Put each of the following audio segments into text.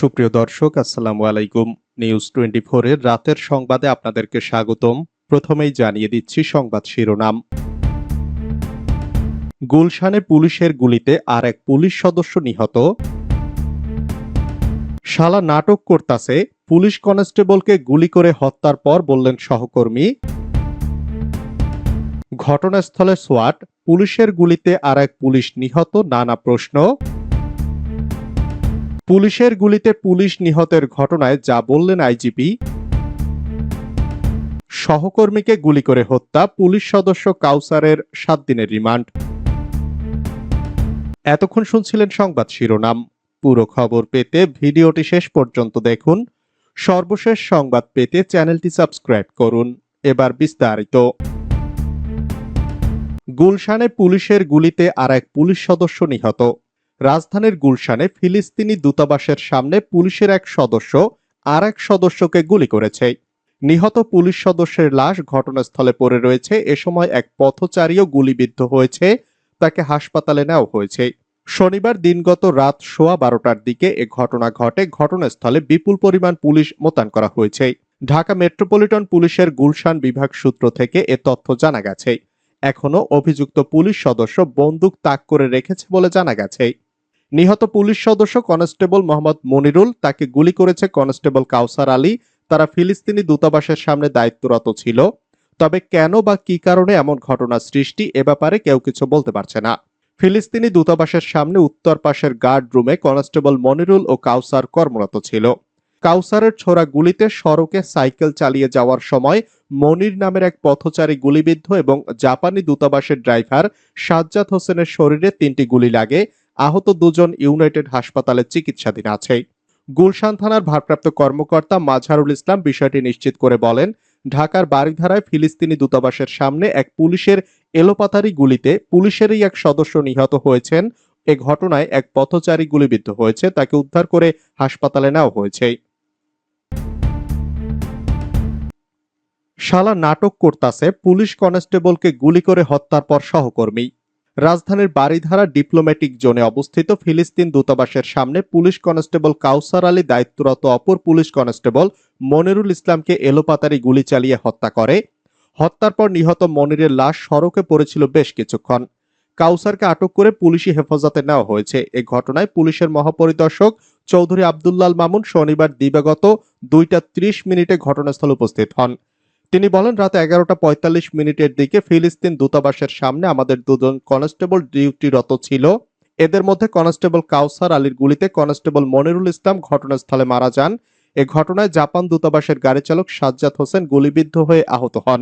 সুপ্রিয় দর্শক, আসসালামু আলাইকুম। নিউজ টোয়েন্টি এর রাতের সংবাদে আপনাদেরকে স্বাগতম। প্রথমেই জানিয়ে দিচ্ছি সংবাদ শিরোনাম। গুলশানে পুলিশের গুলিতে আর এক পুলিশ সদস্য নিহত। শালা নাটক করতাছে, পুলিশ কনস্টেবলকে গুলি করে হত্যার পর বললেন সহকর্মী। ঘটনাস্থলে সোয়াট, পুলিশের গুলিতে আর এক পুলিশ নিহত, নানা প্রশ্ন। পুলিশের গুলিতে পুলিশ নিহতের ঘটনায় যা বললেন আইজিপি, সহকর্মীকে গুলি করে হত্যা, পুলিশ সদস্য কাউসারের সাত দিনের রিমান্ড। এতক্ষণ শুনছিলেন সংবাদ শিরোনাম। পুরো খবর পেতে ভিডিওটি শেষ পর্যন্ত দেখুন। সর্বশেষ সংবাদ পেতে চ্যানেলটি সাবস্ক্রাইব করুন। এবার বিস্তারিত। গুলশানে পুলিশের গুলিতে আর এক পুলিশ সদস্য নিহত। রাজধানীর গুলশানে ফিলিস্তিনি দূতাবাসের সামনে পুলিশের এক সদস্য আর এক সদস্যকে গুলি করেছে। নিহত পুলিশ সদস্যের লাশ ঘটনাস্থলে পড়ে রয়েছে। এ সময় এক পথচারীও গুলিবিদ্ধ হয়েছে, তাকে হাসপাতালে নেওয়া হয়েছে। শনিবার দিনগত রাত সোয়া বারোটার দিকে এ ঘটনা ঘটে। ঘটনাস্থলে বিপুল পরিমাণ পুলিশ মোতায়েন করা হয়েছে। ঢাকা মেট্রোপলিটন পুলিশের গুলশান বিভাগ সূত্র থেকে এ তথ্য জানা গেছে। এখনও অভিযুক্ত পুলিশ সদস্য বন্দুক তাক করে রেখেছে বলে জানা গেছে। নিহত পুলিশ সদস্য কনস্টেবল মোহাম্মদ মনিরুল তাকে গুলি করেছে কনস্টেবল কাউসার আলী। তারা ফিলিস্তিনি দূতাবাসের সামনে দায়িত্বরত ছিল। তবে কেন বা কি কারণে এমন ঘটনা সৃষ্টি এ ব্যাপারে কেউ কিছু বলতে পারছে না। ফিলিস্তিনি দূতাবাসের সামনে উত্তর পাশের গার্ড রুমে কনস্টেবল মনিরুল ও কাউসার কর্মরত ছিল। কাউসারের ছোড়া গুলিতে সড়কে সাইকেল চালিয়ে যাওয়ার সময় মনির নামের এক পথচারী গুলিবিদ্ধ এবং জাপানি দূতাবাসের ড্রাইভার সাজ্জাদ হোসেনের শরীরে তিনটি গুলি লাগে। আহত দুজন ইউনাইটেড হাসপাতালে চিকিৎসাধীন আছে। গুলশান থানার ভারপ্রাপ্ত কর্মকর্তা মাঝারুল ইসলাম বিষয়টি নিশ্চিত করে বলেন, ঢাকার বারিধারায় ফিলিস্তিনি দূতাবাসের সামনে এক পুলিশের এলোপাতারি গুলিতে পুলিশেরই এক সদস্য নিহত হয়েছেন। এ ঘটনায় এক পথচারী গুলিবিদ্ধ হয়েছে, তাকে উদ্ধার করে হাসপাতালে নেওয়া হয়েছে। শালা নাটক করতাছে, পুলিশ কনস্টেবলকে গুলি করে হত্যার পর সহকর্মী। রাজধানীর বারিধারা ডিপ্লোম্যাটিক জোনে অবস্থিত ফিলিস্তিন দূতাবাসের সামনে পুলিশ কনস্টেবল কাউসার আলী, দায়িত্বরত অপর পুলিশ কনস্টেবল মনিরুল ইসলামকে এলোপাতারি গুলি চালিয়ে হত্যা করে। হত্যার পর নিহত মনিরের লাশ সড়কে পড়েছিল বেশ কিছুক্ষণ। কাউসারকে আটক করে পুলিশি হেফাজতে নেওয়া হয়েছে। এ ঘটনায় পুলিশের মহাপরিদর্শক চৌধুরী আবদুল্লাল মামুন শনিবার দিবাগত দুইটা ত্রিশ মিনিটে ঘটনাস্থলে উপস্থিত হন। তিনি বলেন, রাত এগারোটা পঁয়তাল্লিশ মিনিটের দিকে ফিলিস্তিন দূতাবাসের সামনে আমাদের দুজন কনস্টেবল ডিউটিরত ছিল। এদের মধ্যে কনস্টেবল কাউসার আলীর গুলিতে কনস্টেবল মনিরুল ইসলাম ঘটনাস্থলে মারা যান। এ ঘটনায় জাপান দূতাবাসের গাড়ি চালক সাজ্জাদ হোসেন গুলিবিদ্ধ হয়ে আহত হন।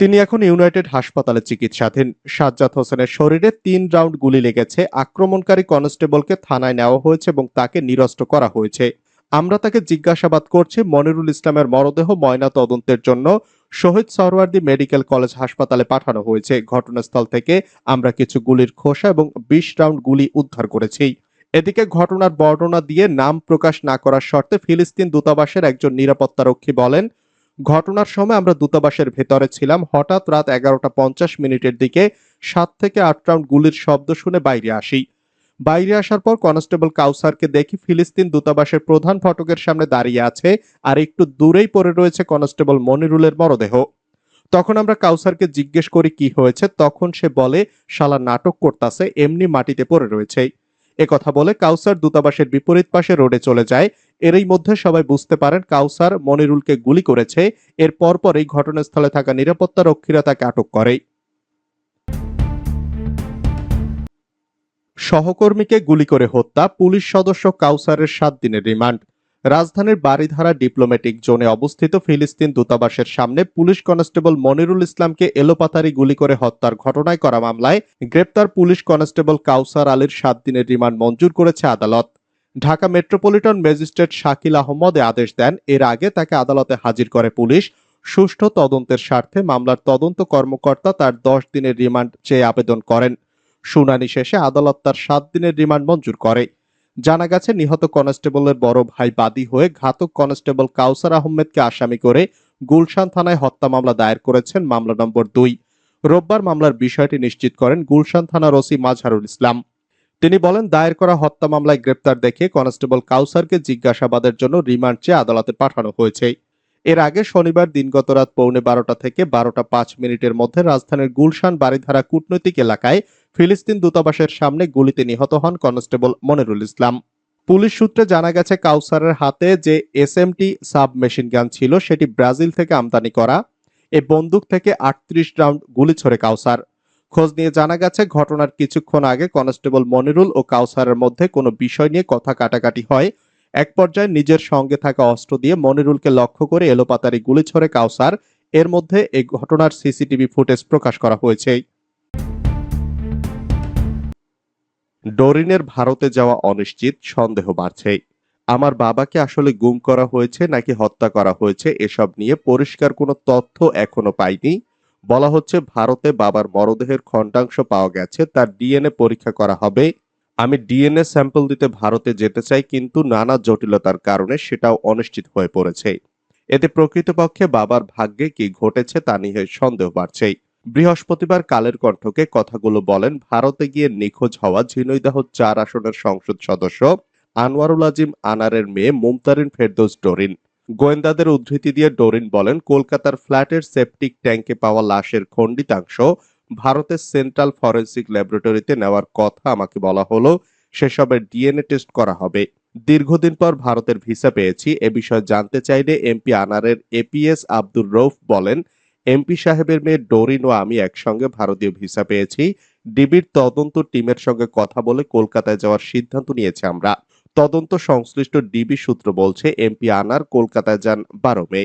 তিনি এখন ইউনাইটেড হাসপাতালে চিকিৎসাধীন। সাজ্জাদ হোসেনের শরীরে তিন রাউন্ড গুলি লেগেছে। আক্রমণকারী কনস্টেবলকে থানায় নেওয়া হয়েছে এবং তাকে নিরস্ত করা হয়েছে। আমরা তাকে জিজ্ঞাসাবাদ করছি মনিরুল ইসলামের মরদেহ ময়না তদন্তের জন্য শহীদ সরওয়ার্দী মেডিকেল কলেজ হাসপাতালে পাঠানো হয়েছে। ঘটনাস্থল থেকে আমরা কিছু গুলির খোসা এবং বিশ রাউন্ড গুলি উদ্ধার করেছি। এদিকে ঘটনার বর্ণনা দিয়ে নাম প্রকাশ না করার শর্তে ফিলিস্তিন দূতাবাসের একজন নিরাপত্তারক্ষী বলেন, ঘটনার সময় আমরা দূতাবাসের ভেতরে ছিলাম। হঠাৎ রাত এগারোটা পঞ্চাশ মিনিটের দিকে সাত থেকে আট রাউন্ড গুলির শব্দ শুনে বাইরে আসি। বাইরে আসার পর কনস্টেবল কাউসারকে দেখি ফিলিস্তিন দূতাবাসের প্রধান ফটকের সামনে দাঁড়িয়ে আছে আর একটু দূরেই পড়ে রয়েছে কনস্টেবল মনিরুলের মরদেহ। তখন আমরা কাউসারকে জিজ্ঞেস করি, কি হয়েছে? তখন সে বলে, শালা নাটক করতাছে, এমনি মাটিতে পড়ে রয়েছে। কথা বলে কাউসার দূতাবাসের বিপরীত পাশে রোডে চলে যায়। এরই মধ্যে সবাই বুঝতে পারেন, কাউসার মনিরুলকে গুলি করেছে। এর পরপরই ঘটনাস্থলে থাকা নিরাপত্তা রক্ষীরা তাকে আটক করে। সহকর্মীকে গুলি করে হত্যা, পুলিশ সদস্য কাউসারের সাত দিনের রিমান্ড। রাজধানীর বারিধারা ডিপ্লোম্যাটিক জোনে অবস্থিত ফিলিস্তিন দূতাবাসের সামনে পুলিশ কনস্টেবল মনিরুল ইসলামকে এলোপাতারি গুলি করে হত্যার ঘটনায় করা মামলায় গ্রেপ্তার পুলিশ কনস্টেবল কাউসার আলীর সাত দিনের রিমান্ড মঞ্জুর করেছে আদালত। ঢাকা মেট্রোপলিটন ম্যাজিস্ট্রেট শাকিল আহমদ আদেশ দেন, এর আগে তাকে আদালতে হাজির করে পুলিশ। সুষ্ঠু তদন্তের স্বার্থে মামলার তদন্ত কর্মকর্তা তার দশ দিনের রিমান্ড চেয়ে আবেদন করেন। শুনানি শেষে আদালত তার সাত দিনের রিমান্ড মঞ্জুর করে। জানা গেছে, নিহত কনস্টেবলের বড় ভাই বাদী হয়ে ঘাতক কনস্টেবল কাউসার আহমেদকে আসামি করে গুলশান থানায় হত্যা মামলা দায়ের করেছেন মামলা নম্বর দুই। রোববার মামলার বিষয়টি নিশ্চিত করেন গুলশান থানার ওসি মাজহারুল ইসলাম। তিনি বলেন, দায়ের করা হত্যা মামলায় গ্রেপ্তার দেখে কনস্টেবল কাউসারকে জিজ্ঞাসাবাদের জন্য রিমান্ড চেয়ে আদালতে পাঠানো হয়েছে। এর আগে শনিবার দিনগত রাত পৌনে বারোটা থেকে বারোটা পাঁচ মিনিটের মধ্যে রাজধানীর গুলশান বাড়িধারা কূটনৈতিক এলাকায় ফিলিস্তিন দূতাবাসের সামনে গুলিতে নিহত হন কনস্টেবল মনিরুল ইসলাম। পুলিশ সূত্রে জানা গেছে, কাউসারের হাতে যে S SMT sub machine gun ছিল, সেটি ব্রাজিল থেকে আমদানি করা। এ বন্দুক থেকে আটত্রিশ রাউন্ড গুলি ছড়ে কাউসার। খোঁজ নিয়ে জানা গেছে, ঘটনার কিছুক্ষণ আগে কনস্টেবল মনিরুল ও কাউসারের মধ্যে কোনো বিষয় নিয়ে কথা কাটাকাটি হয়। এক পর্যায়ে নিজের সঙ্গে থাকা অস্ত্র দিয়ে মনিরুলকে লক্ষ্য করে এলোপাতারি গুলি ছড়ে কাউসার। এর মধ্যে এই ঘটনার সিসিটিভি ফুটেজ প্রকাশ করা হয়েছে। ডোরিনের ভারতে যাওয়া অনিশ্চিত, সন্দেহ বাড়ছে আমার বাবাকে আসলে গুম করা হয়েছে নাকি হত্যা করা হয়েছে এসব নিয়ে পরিষ্কার কোনো তথ্য এখনও পাইনি। বলা হচ্ছে ভারতে বাবার মরদেহের খণ্ডাংশ পাওয়া গেছে, তার ডিএনএ পরীক্ষা করা হবে। আমি ডিএনএ স্যাম্পল দিতে ভারতে যেতে চাই, কিন্তু নানা জটিলতার কারণে সেটাও অনিশ্চিত হয়ে পড়েছে। এতে প্রকৃতপক্ষে বাবার ভাগ্যে কি ঘটেছে তা নিয়ে সন্দেহ বাড়ছে বৃহস্পতিবার কালের কণ্ঠকে কথাগুলো বলেন ভারতে গিয়ে নিখোঁজ হওয়া ঝিনৈদাহ চার আসনের সংসদ সদস্য আনোয়ারুল আজিম আনারের মেয়ে মুমতারিন ফেরদৌস ডোরিন। গোয়েন্দাদের উদ্ধৃতি দিয়ে ডোরিন বলেন, কলকাতার ফ্ল্যাটের সেপটিক ট্যাঙ্কে পাওয়া লাশের খণ্ডিতাংশ ভারতের সেন্ট্রাল ফরেন্সিক ল্যাবরেটরিতে নেওয়ার কথা আমাকে বলা হলো, সেসবের ডিএনএ টেস্ট করা হবে। দীর্ঘদিন পর ভারতের ভিসা পেয়েছি, এ বিষয়ে জানতে চাইলে এমপি আনারের এপিএস আব্দুর রৌফ বলেন এমপি সাহেবের মেয়ে ডোরিন ও আমি একসঙ্গে ভারতীয় ভিসা পেয়েছি। ডিবির তদন্ত টিমের সঙ্গে কথা বলে কলকাতায় যাওয়ার সিদ্ধান্ত নিয়েছে আমরা। তদন্ত সংশ্লিষ্ট ডিবি সূত্র বলছে, এমপি আনার কলকাতায় যান বারো মে।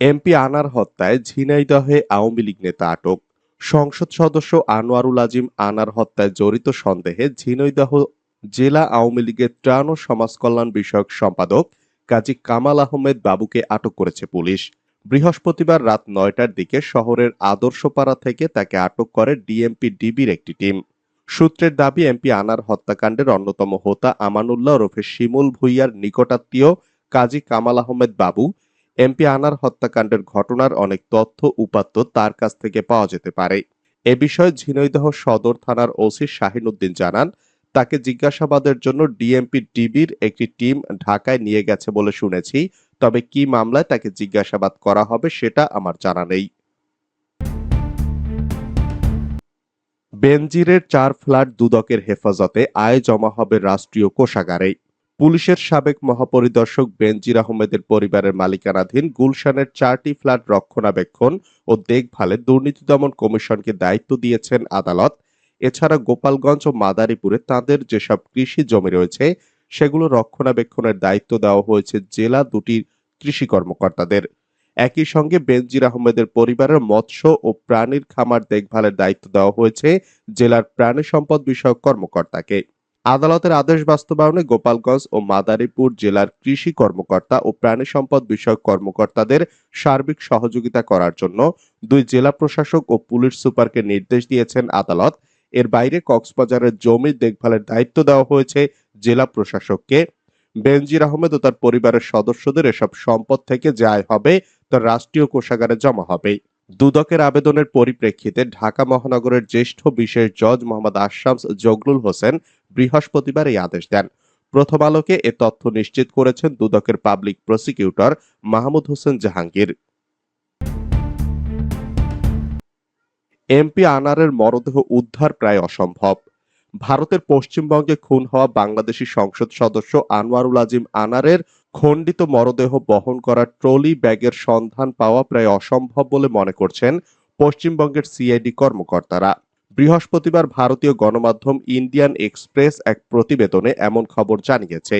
এমপি আনার হত্যায় ঝিনাইদহে আওয়ামী লীগ নেতা আটক। সংসদ সদস্য আনোয়ারুল আজিম আনার হত্যায় জড়িত সন্দেহে ঝিনাইদহ জেলা আওয়ামী লীগের ত্রাণ ও সমাজ কল্যাণ বিষয়ক সম্পাদক কাজী কামাল আহমেদ বাবুকে আটক করেছে পুলিশ। বৃহস্পতিবার রাত নয়টার দিকে শহরের আদর্শপাড়া থেকে তাকে আটক করে ডিএমপি ডিবির একটি টিম। সূত্রের দাবি, এমপি আনার হত্যাকাণ্ডের অন্যতম হোতা আমানুল্লাহ ওরফে শিমুল ভুইয়ার নিকটাত্মীয় কাজী কামাল আহমেদ বাবু। এমপি আনার হত্যাকাণ্ডের ঘটনার অনেক তথ্য, উপাত্ত তার কাছ থেকে পাওয়া যেতে পারে। এ বিষয়ে ঝিনৈদহ সদর থানার ওসি শাহিনুদ্দিন জানান তাকে জিজ্ঞাসাবাদের জন্য ডিএমপি ডিবির একটি টিম ঢাকায় নিয়ে গেছে বলে শুনেছি। তবে কি মামলায় তাকে জিজ্ঞাসাবাদ করা হবে সেটা আমার জানা নেই। বেনজিরের চার ফ্ল্যাট দুদকের হেফাজতে আয় জমা হবে রাষ্ট্রীয় কোষাগারে। পুলিশের সাবেক মহাপরিদর্শক বেনজির আহমেদের পরিবারের মালিকানাধীন গুলশানের চারটি ফ্ল্যাট রক্ষণাবেক্ষণ ও দেখভালে দুর্নীতি দমন কমিশনকে দায়িত্ব দিয়েছেন আদালত। এছাড়া গোপালগঞ্জ ও মাদারীপুরে তাদের যেসব কৃষি জমি রয়েছে, সেগুলো রক্ষণাবেক্ষণের দায়িত্ব দেওয়া হয়েছে জেলা দুটির কৃষি কর্মকর্তাদের। একই সঙ্গে বেনজির আহমেদের পরিবারের মৎস্য ও প্রাণীর খামার দেখভালের দায়িত্ব দেওয়া হয়েছে জেলার প্রাণী সম্পদ বিষয়ক কর্মকর্তাকে। আদালতের আদেশ বাস্তবায়নে গোপালগঞ্জ ও মাদারীপুর জেলার কৃষি কর্মকর্তা ও প্রাণী সম্পদ বিষয়ক কর্মকর্তাদের সার্বিক সহযোগিতা করার জন্য দুই জেলা প্রশাসক ও পুলিশ সুপারকে নির্দেশ দিয়েছেন আদালত। এর বাইরে কক্সবাজারের জমি দেখভালের দায়িত্ব দেওয়া হয়েছে জেলা প্রশাসককে। বেনজির আহমেদ ও তার পরিবারের সদস্যদের এসব সম্পদ থেকে যে আয় হবে, তা রাষ্ট্রীয় কোষাগারে জমা হবে। দুদকের আবেদনের পরিপ্রেক্ষিতে ঢাকা মহানগরের জ্যেষ্ঠ বিশেষ জজ মোহাম্মদ আশামস জগলুল হোসেন বৃহস্পতিবার এই আদেশ দেন। প্রথম আলোকে এ তথ্য নিশ্চিত করেছেন দুদকের public prosecutor Mahmud Hossain Jahangir. MP আনারের মরদেহ উদ্ধার প্রায় অসম্ভব। ভারতের পশ্চিমবঙ্গে খুন হওয়া বাংলাদেশি সংসদ সদস্য আনোয়ারুল আজিম আনারের খণ্ডিত মরদেহ বহন করা ট্রলি ব্যাগের সন্ধান পাওয়া প্রায় অসম্ভব বলে মনে করছেন পশ্চিমবঙ্গের সিআইডি কর্মকর্তারা। বৃহস্পতিবার ভারতীয় গণমাধ্যম ইন্ডিয়ান এক্সপ্রেস এক প্রতিবেদনে এমন খবর জানিয়েছে।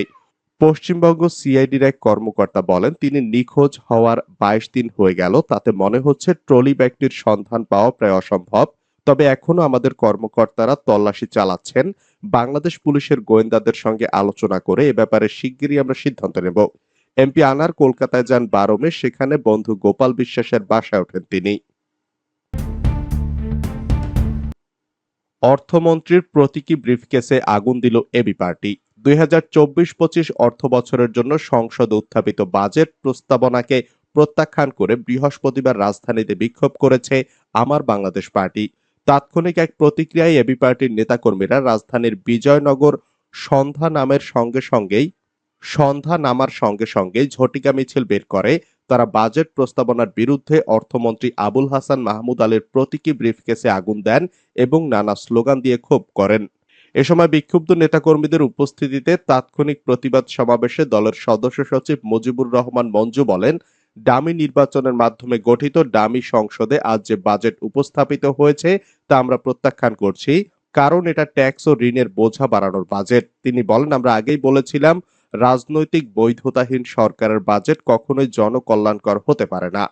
পশ্চিমবঙ্গ সিআইডির এক কর্মকর্তা বলেন, তিনি নিখোঁজ হওয়ার বাইশ দিন হয়ে গেল। তাতে মনে হচ্ছে ট্রলি ব্যাগটির সন্ধান পাওয়া প্রায় অসম্ভব। তবে এখনও আমাদের কর্মকর্তারা তল্লাশি চালাচ্ছেন। বাংলাদেশ পুলিশের গোয়েন্দাদের সঙ্গে আলোচনা করে এ ব্যাপারে শিগগিরই আমরা সিদ্ধান্ত নেব। এমপি আনার কলকাতায় যান বারো মে, সেখানে বন্ধু গোপাল বিশ্বাসের বাসায় ওঠেন তিনি। অর্থমন্ত্রীর প্রতীকী ব্রিফকেসে আগুন দিল এবি পার্টি। দুই হাজার চব্বিশ পঁচিশ অর্থ বছরের জন্য সংসদ উত্থাপিত বাজেট প্রস্তাবনাকে প্রত্যাখ্যান করে বৃহস্পতিবার রাজধানীতে বিক্ষোভ করেছে আমার বাংলাদেশ পার্টি। তাৎক্ষণিক এক প্রতিক্রিয়ায় এবি পার্টির নেতাকর্মীরা রাজধানীর বিজয়নগর সন্ধ্যা নামের সঙ্গে সঙ্গেই, সন্ধ্যা নামার সঙ্গে সঙ্গেই ঝটিকা মিছিল বের করে। তারা বাজেট প্রস্তাবনার বিরুদ্ধে অর্থমন্ত্রী আবুল হাসান মাহমুদ আলীর প্রতীকী ব্রিফকেসে আগুন দেন এবং নানা স্লোগান দিয়ে ক্ষোভ করেন। এ সময় বিক্ষুব্ধ নেতাকর্মীদের উপস্থিতিতে তাৎক্ষণিক প্রতিবাদ সমাবেশে দলের সদস্য সচিব মুজিবুর রহমান মঞ্জু বলেন, ডামি নির্বাচনের মাধ্যমে গঠিত ডামি সংসদে আজ যে বাজেট উপস্থাপিত হয়েছে তা আমরা প্রত্যাখ্যান করছি, কারণ এটা ট্যাক্স ও ঋণের বোঝা বাড়ানোর বাজেট। তিনি বলেন, আমরা আগেই বলেছিলাম, রাজনৈতিক বৈধতাহীন সরকারের বাজেট কখনোই জনকল্যাণকর হতে পারে না।